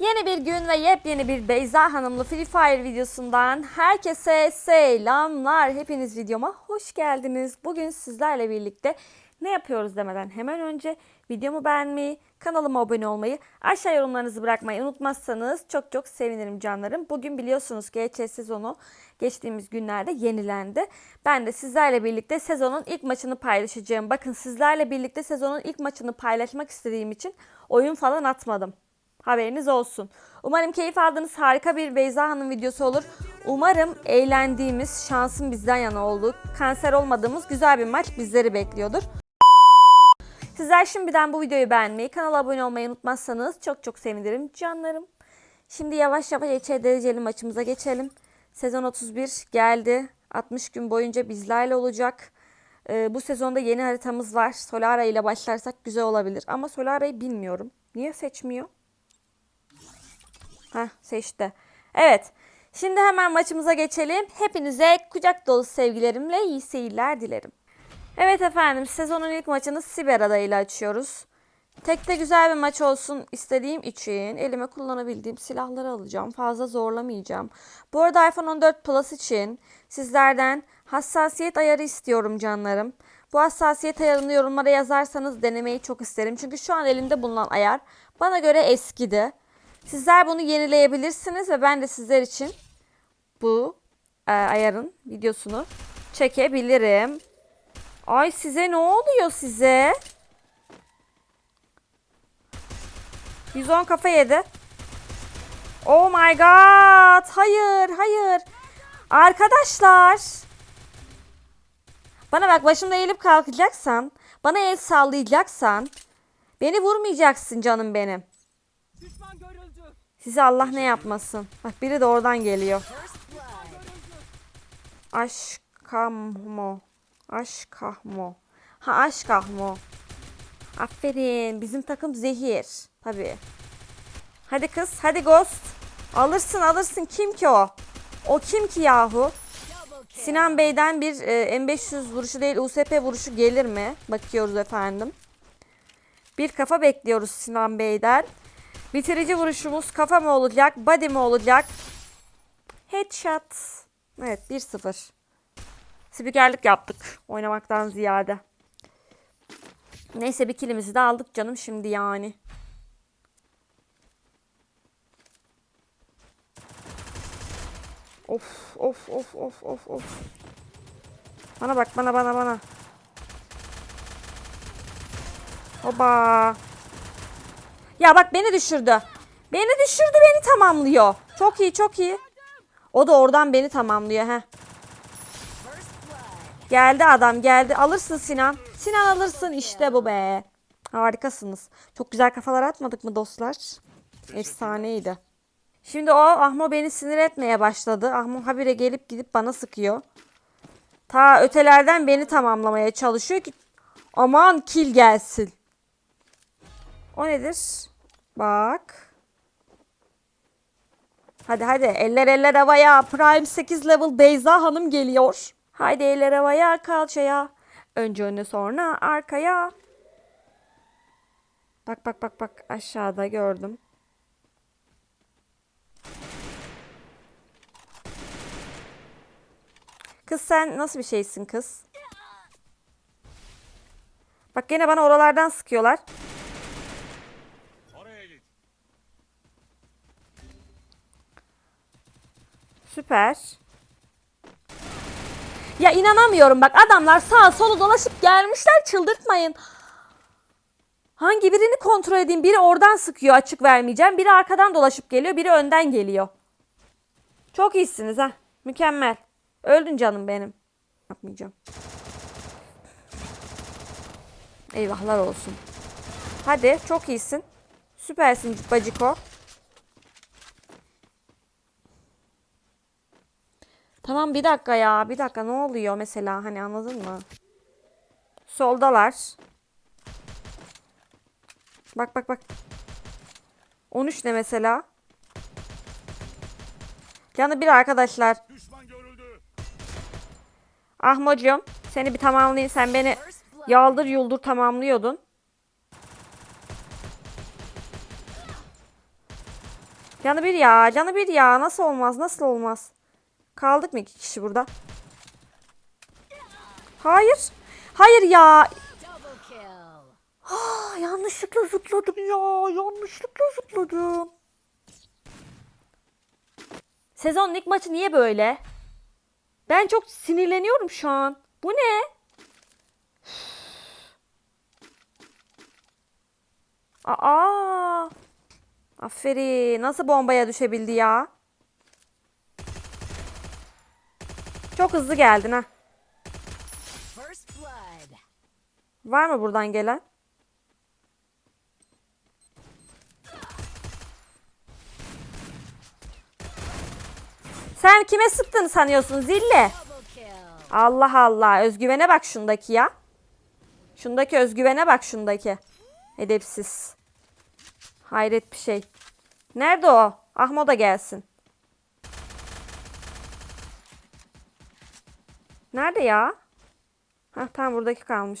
Yeni bir gün ve yepyeni bir Beyza Hanımlı Free Fire videosundan herkese selamlar. Hepiniz videoma hoş geldiniz. Bugün sizlerle birlikte ne yapıyoruz demeden hemen önce videomu beğenmeyi, kanalıma abone olmayı, aşağı yorumlarınızı bırakmayı unutmazsanız çok çok sevinirim canlarım. Bugün biliyorsunuz GC sezonu geçtiğimiz günlerde yenilendi. Ben de sizlerle birlikte sezonun ilk maçını paylaşacağım. Bakın sizlerle birlikte sezonun ilk maçını paylaşmak istediğim için oyun falan atmadım. Haberiniz olsun. Umarım keyif aldığınız harika bir Beyza Hanım videosu olur. Umarım eğlendiğimiz, şansın bizden yana olduğu, kanser olmadığımız güzel bir maç bizleri bekliyordur. Sizler şimdiden bu videoyu beğenmeyi, kanala abone olmayı unutmazsanız çok çok sevinirim canlarım. Şimdi yavaş yavaş EÇ dereceli maçımıza geçelim. Sezon 31 geldi. 60 gün boyunca bizlerle olacak. Ee, bu sezonda yeni haritamız var. Solara ile başlarsak güzel olabilir. Ama Solara'yı bilmiyorum. Niye seçmiyor? Heh seçti. Evet. Şimdi hemen maçımıza geçelim. Hepinize kucak dolu sevgilerimle iyi seyirler dilerim. Evet efendim sezonun ilk maçını Siber adayıyla açıyoruz. Tekte güzel bir maç olsun istediğim için elime kullanabildiğim silahları alacağım. Fazla zorlamayacağım. Bu arada iPhone 14 Plus için sizlerden hassasiyet ayarı istiyorum canlarım. Bu hassasiyet ayarını yorumlara yazarsanız denemeyi çok isterim. Çünkü şu an elimde bulunan ayar bana göre eskidi. Sizler bunu yenileyebilirsiniz ve ben de sizler için bu e, ayarın videosunu çekebilirim. Ay size ne oluyor size? 110 kafa yedi. Oh my god. Hayır, hayır. Arkadaşlar. Bana bak başımda eğilip kalkacaksan, bana el sallayacaksan beni vurmayacaksın canım benim. Size Allah ne yapmasın. Bak biri de oradan geliyor. Aşkamo. Aşkahmo. Ha aşkahmo. Aferin. Bizim takım zehir. Tabii. Hadi kız. Hadi Ghost. Alırsın alırsın. Kim ki o? O kim ki yahu? Sinan Bey'den bir e, M500 vuruşu değil USP vuruşu gelir mi? Bakıyoruz efendim. Bir kafa bekliyoruz Sinan Bey'den. Bitirici vuruşumuz kafa mı olacak, body mi olacak? Headshot. Evet 1-0. Spikerlik yaptık oynamaktan ziyade. Neyse bir kilimizi de aldık canım şimdi yani. Of of of of of of. Bana bak bana bana bana. Hoba. Ya bak beni düşürdü. Beni düşürdü beni tamamlıyor. Çok iyi çok iyi. O da oradan beni tamamlıyor he. Geldi adam geldi. Alırsın Sinan. Sinan alırsın işte bu be. Harikasınız. Çok güzel kafalar atmadık mı dostlar? Efsaneydi. Şimdi o Ahmo beni sinir etmeye başladı. Ahmo habire gelip gidip bana sıkıyor. Ta ötelerden beni tamamlamaya çalışıyor ki aman kill gelsin. O nedir? Bak. Hadi hadi eller eller havaya. Prime 8 level Beyza Hanım geliyor. Haydi eller havaya kalçaya. Önce öne sonra arkaya. Bak bak bak bak aşağıda gördüm. Kız sen nasıl bir şeysin kız? Bak gene bana oralardan sıkıyorlar. Süper. Ya inanamıyorum bak adamlar sağa sola dolaşıp gelmişler çıldırtmayın. Hangi birini kontrol edeyim? Biri oradan sıkıyor açık vermeyeceğim. Biri arkadan dolaşıp geliyor. Biri önden geliyor. Çok iyisiniz ha. Mükemmel. Öldün canım benim. Yapmayacağım. Eyvahlar olsun. Hadi çok iyisin. Süpersin baciko. Tamam bir dakika ya. Bir dakika ne oluyor mesela hani anladın mı? Soldalar. Bak bak bak. 13 ne mesela? Canı bir arkadaşlar. Ahmocum seni bir tamamlayayım. Sen beni yaldır yuldur tamamlıyordun. Canı bir ya. Canı bir ya. Nasıl olmaz? Nasıl olmaz? Kaldık mı iki kişi burada? Hayır. Hayır ya. Aa, yanlışlıkla zıpladım ya. Yanlışlıkla zıpladım. Sezon lig maçı niye böyle? Ben çok sinirleniyorum şu an. Bu ne? Aa! Aferin. Nasıl bombaya düşebildi ya? Çok hızlı geldin ha. Var mı buradan gelen? Sen kime sıktığını sanıyorsun zille? Allah Allah. Özgüvene bak şundaki ya. Şundaki özgüvene bak şundaki. Edepsiz. Hayret bir şey. Nerede o? Ahmo da gelsin. Nerede ya? Hah tam buradaki kalmış.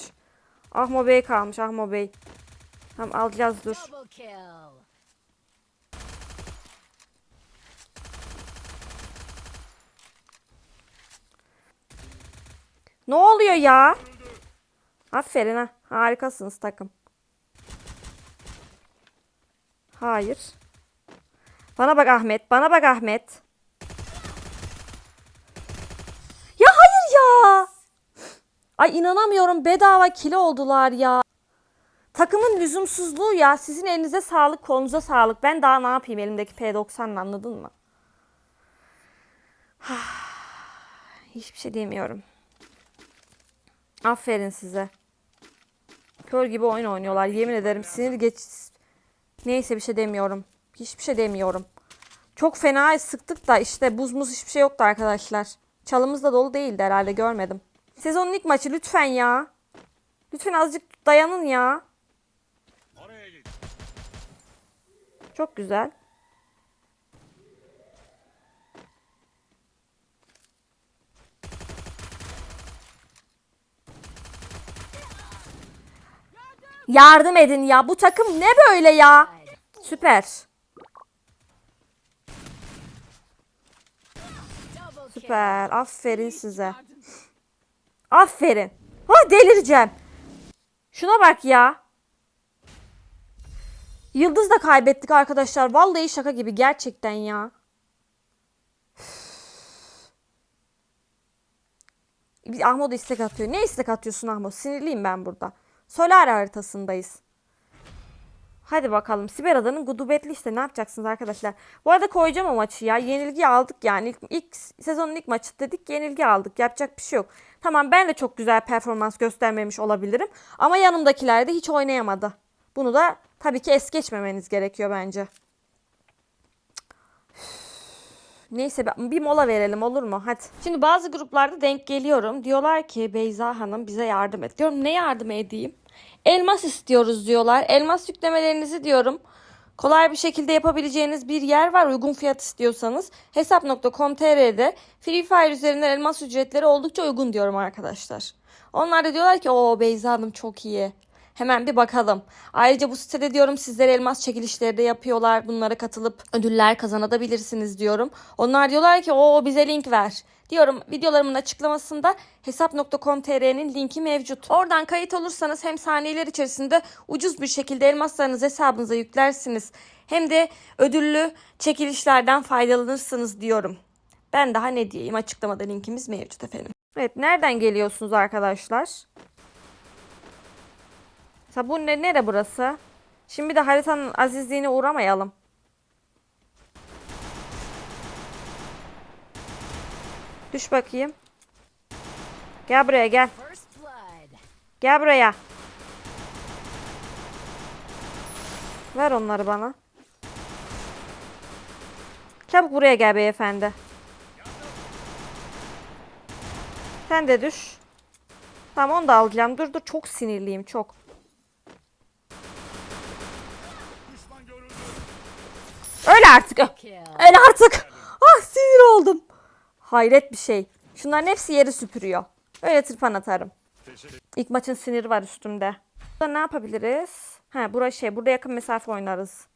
Ahmo Bey kalmış. Ahmo Bey. Tamam alacağız dur. Ne oluyor ya? Aferin ha. Harikasınız takım. Hayır. Bana bak Ahmet. Bana bak Ahmet. Ya Ay inanamıyorum. Bedava kilo oldular ya. Takımın lüzumsuzluğu ya. Sizin elinize sağlık, kolunuza sağlık. Ben daha ne yapayım elimdeki P90'la anladın mı? Hiçbir şey demiyorum. Aferin size. Kör gibi oyun oynuyorlar. Yemin ederim sinir geç... Neyse bir şey demiyorum. Hiçbir şey demiyorum. Çok fena sıktık da işte buz muz hiçbir şey yoktu arkadaşlar. Çalımız da dolu değildi herhalde görmedim. Sezonun ilk maçı lütfen ya. Lütfen azıcık dayanın ya. Çok güzel. Yardım edin ya. Bu takım ne böyle ya? Süper. Süper. Aferin size. Aferin. Ha delireceğim. Şuna bak ya. Yıldız da kaybettik arkadaşlar. Vallahi şaka gibi gerçekten ya. Bir Ahmet istek atıyor. Ne istek atıyorsun Ahmet? Sinirliyim ben burada. Solar haritasındayız. Hadi bakalım. Siber Ada'nın gudubetli işte ne yapacaksınız arkadaşlar? Bu arada koyacağım o maçı ya. Yenilgi aldık yani. İlk, ilk sezonun ilk maçı dedik yenilgi aldık. Yapacak bir şey yok. Tamam ben de çok güzel performans göstermemiş olabilirim. Ama yanımdakiler de hiç oynayamadı. Bunu da tabii ki es geçmemeniz gerekiyor bence. Neyse bir mola verelim olur mu? Hadi. Şimdi bazı gruplarda denk geliyorum. Diyorlar ki Beyza Hanım bize yardım et. Diyorum ne yardım edeyim? Elmas istiyoruz diyorlar. Elmas yüklemelerinizi diyorum. Kolay bir şekilde yapabileceğiniz bir yer var uygun fiyat istiyorsanız. Hesap.com.tr'de Free Fire üzerinden elmas ücretleri oldukça uygun diyorum arkadaşlar. Onlar da diyorlar ki o Beyza Hanım çok iyi. Hemen bir bakalım. Ayrıca bu sitede diyorum sizlere elmas çekilişleri de yapıyorlar. Bunlara katılıp ödüller kazanabilirsiniz diyorum. Onlar diyorlar ki o bize link ver. Diyorum videolarımın açıklamasında hesap.com.tr'nin linki mevcut. Oradan kayıt olursanız hem saniyeler içerisinde ucuz bir şekilde elmaslarınızı hesabınıza yüklersiniz. Hem de ödüllü çekilişlerden faydalanırsınız diyorum. Ben daha ne diyeyim açıklamada linkimiz mevcut efendim. Evet nereden geliyorsunuz arkadaşlar? Mesela bu ne, nere burası? Şimdi de haritanın azizliğine uğramayalım. Düş bakayım. Gel buraya gel. Gel buraya. Ver onları bana. Çabuk buraya gel beyefendi. Sen de düş. Tamam onu da alacağım. Dur dur çok sinirliyim çok. Öyle artık. Öyle artık. Ah sinir oldum. Hayret bir şey. Şunların hepsi yeri süpürüyor. Öyle tırpan atarım. İlk maçın siniri var üstümde. Burada ne yapabiliriz? Ha burası şey. Burada yakın mesafe oynarız.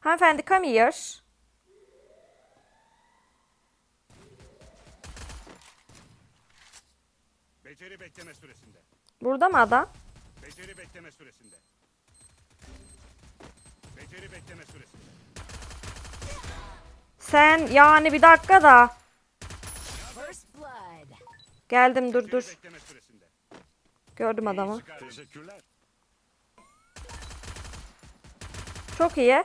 Hanımefendi come here. Beceri bekleme süresinde. Burada mı adam? Beceri bekleme süresinde. Bekleme süresinde. Sen yani bir dakika da. Geldim dur dur. bekleme süresinde. Gördüm adamı. Teşekkürler. Çok iyi.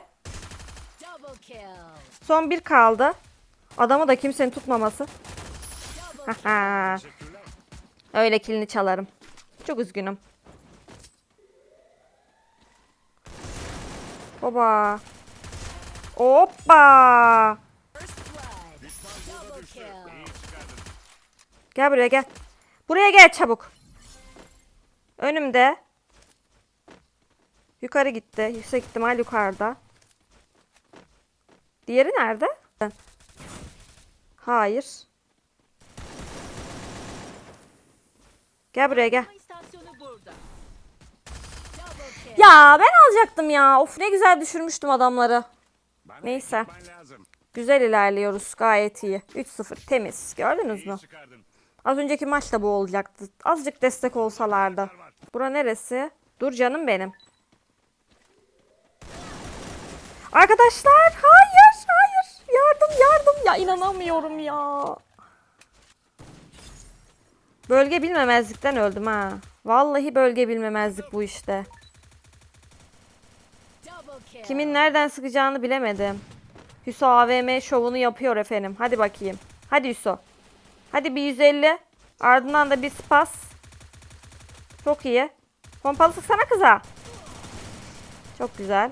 Son bir kaldı. Adamı da kimsenin tutmaması. Öyle kilini çalarım. Çok üzgünüm. Oba. Hoppa. Gel buraya gel. Buraya gel çabuk. Önümde. Yukarı gitti. Yüksek ihtimal yukarıda. Diğeri nerede? Hayır. Gel buraya gel. Ya ben alacaktım ya. Of ne güzel düşürmüştüm adamları. Neyse. Güzel ilerliyoruz. Gayet iyi. 3-0 temiz. Gördünüz mü? Az önceki maçta bu olacaktı. Azıcık destek olsalardı. Bura neresi? Dur canım benim. Arkadaşlar hayır hayır. Yardım yardım ya inanamıyorum ya. Bölge bilmemezlikten öldüm ha. Vallahi bölge bilmemezlik bu işte. Kimin nereden sıkacağını bilemedim. Hüso AVM şovunu yapıyor efendim. Hadi bakayım. Hadi Hüso. Hadi bir 150. Ardından da bir spas. Çok iyi. Pompalı sıksana kıza. Çok güzel.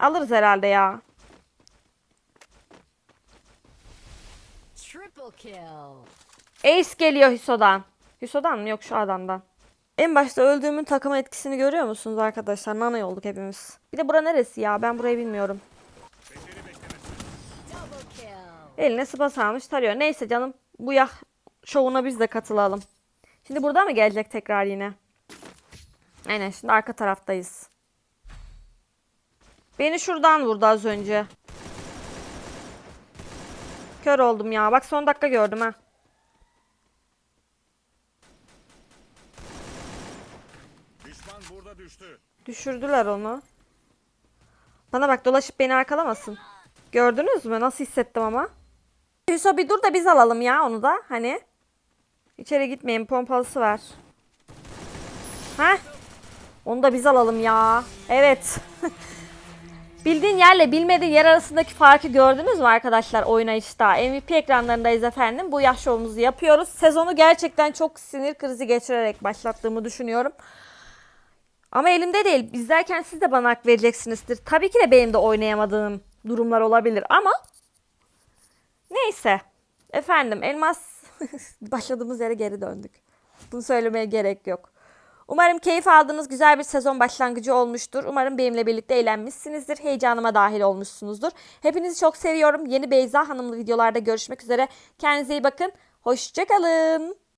Alırız herhalde ya. Ace geliyor Hüso'dan. Hüso'dan mı? Yok şu adamdan. En başta öldüğümün takım etkisini görüyor musunuz arkadaşlar? Nano olduk hepimiz. Bir de bura neresi ya? Ben burayı bilmiyorum. Eline spas almış tarıyor. Neyse canım bu yah şovuna biz de katılalım. Şimdi burada mı gelecek tekrar yine? Aynen şimdi arka taraftayız. Beni şuradan vurdu az önce. Kör oldum ya. Bak son dakika gördüm ha. Düşman burada düştü. Düşürdüler onu. Bana bak dolaşıp beni arkalamasın. Gördünüz mü? Nasıl hissettim ama? Hüso bir dur da biz alalım ya onu da. Hani? İçeri gitmeyin pompalısı var. Ha? Onu da biz alalım ya. Evet. Bildiğin yerle bilmediğin yer arasındaki farkı gördünüz mü arkadaşlar oynayışta? MVP ekranlarındayız efendim. Bu yaş yapıyoruz. Sezonu gerçekten çok sinir krizi geçirerek başlattığımı düşünüyorum. Ama elimde değil. İzlerken siz de bana hak vereceksinizdir. Tabii ki de benim de oynayamadığım durumlar olabilir ama neyse. Efendim elmas başladığımız yere geri döndük. Bunu söylemeye gerek yok. Umarım keyif aldığınız güzel bir sezon başlangıcı olmuştur. Umarım benimle birlikte eğlenmişsinizdir. Heyecanıma dahil olmuşsunuzdur. Hepinizi çok seviyorum. Yeni Beyza Hanımlı videolarda görüşmek üzere. Kendinize iyi bakın. Hoşçakalın.